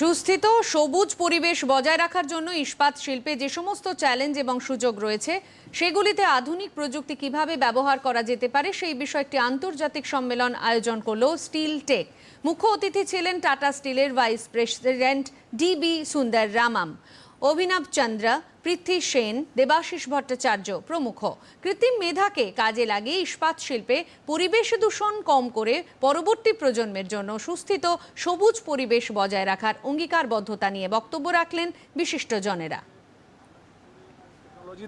সুস্থিত সবুজ পরিবেশ বজায় রাখার জন্য ইস্পাত শিল্পে যে সমস্ত চ্যালেঞ্জ এবং সুযোগ রয়েছে, সেগুলিতে আধুনিক প্রযুক্তি কীভাবে ব্যবহার করা যেতে পারে সেই বিষয়ে একটি আন্তর্জাতিক সম্মেলন আয়োজন করল স্টিল টেক মুখ্য অতিথি ছিলেন টাটা স্টিলের ভাইস প্রেসিডেন্ট ডিবি সুন্দর রামাম অভিনব চন্দ্র, পৃথ্বী সেন, দেবাশিস ভট্টাচার্য প্রমুখ। কৃত্রিম মেধাকে কাজে লাগিয়ে ইস্পাত শিল্পে পরিবেশ দূষণ কম করে পরবর্তী প্রজন্মের জন্য সুস্থিত, সবুজ পরিবেশ বজায় রাখার অঙ্গীকারবদ্ধতা নিয়ে বক্তব্য রাখলেন বিশিষ্টজনেরা।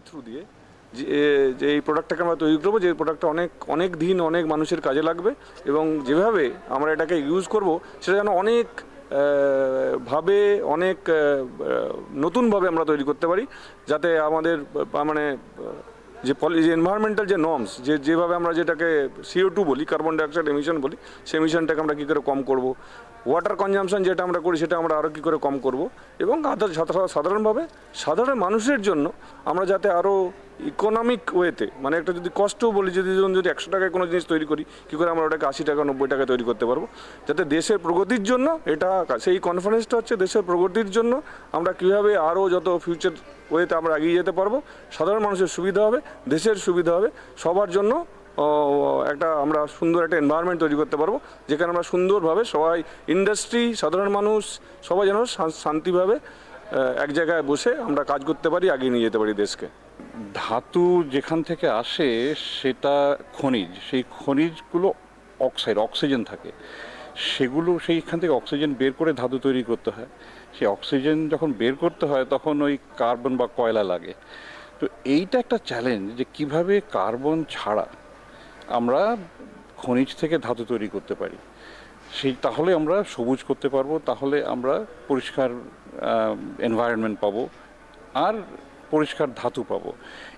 থ্রু দিয়ে যে এই প্রোডাক্টটাকে আমরা তৈরি করব, যে প্রোডাক্টটা অনেক অনেক দিন অনেক মানুষের কাজে লাগবে এবং যেভাবে আমরা এটাকে ইউজ করব, সেটা যেন অনেক ভাবে অনেক নতুনভাবে আমরা তৈরি করতে পারি, যাতে আমাদের মানে যে পলি, যে এনভায়রনমেন্টাল যে নর্মস যে যেভাবে আমরা যেটাকে সিও টু বলি কার্বন ডাইঅক্সাইড এমিশন বলি, সেই এমিশনটাকে আমরা কী করে কম করব? ওয়াটার কনজামশন যেটা আমরা করি, সেটা আমরা আরও কী করে কম করব? এবং সাধারণভাবে সাধারণ মানুষের জন্য আমরা যাতে আরও ইকোনমিক ওয়েতে মানে একটা যদি কষ্টও বলি, যদি ধরুন যদি একশো টাকায় কোনো জিনিস তৈরি করি, কী করে আমরা ওটাকে আশি টাকা, নব্বই টাকায় তৈরি করতে পারব? যাতে দেশের প্রগতির জন্য এটা সেই কনফারেন্সটা হচ্ছে দেশের প্রগতির জন্য আমরা কীভাবে আরও যত ফিউচার ওয়েতে আমরা এগিয়ে যেতে পারব, সাধারণ মানুষের সুবিধা হবে, দেশের সুবিধা হবে, সবার জন্য একটা আমরা সুন্দর একটা এনভায়রনমেন্ট তৈরি করতে পারব, যেখানে আমরা সুন্দরভাবে সবাই ইন্ডাস্ট্রি সাধারণ মানুষ, সবাই যেন শান্তিভাবে এক জায়গায় বসে আমরা কাজ করতে পারি, এগিয়ে নিয়ে যেতে পারি দেশকে। ধাতু যেখান থেকে আসে সেটা খনিজ, সেই খনিজগুলো অক্সাইড অক্সিজেন থাকে। সেগুলো, সেইখান থেকে অক্সিজেন বের করে ধাতু তৈরি করতে হয়। সেই অক্সিজেন যখন বের করতে হয়, তখন ওই কার্বন বা কয়লা লাগে। তো এইটা একটা চ্যালেঞ্জ যে কীভাবে কার্বন ছাড়া আমরা খনিজ থেকে ধাতু তৈরি করতে পারি। সেই, তাহলে আমরা সবুজ করতে পারব, তাহলে আমরা পরিষ্কার এনভায়রনমেন্ট পাবো। আর পরিষ্কার ধাতু পাবো।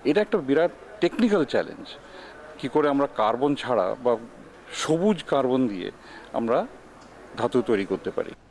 এটা একটা বিরাট টেকনিক্যাল চ্যালেঞ্জ কি করে আমরা কার্বন ছাড়া বা সবুজ কার্বন দিয়ে আমরা ধাতু তৈরি করতে পারি?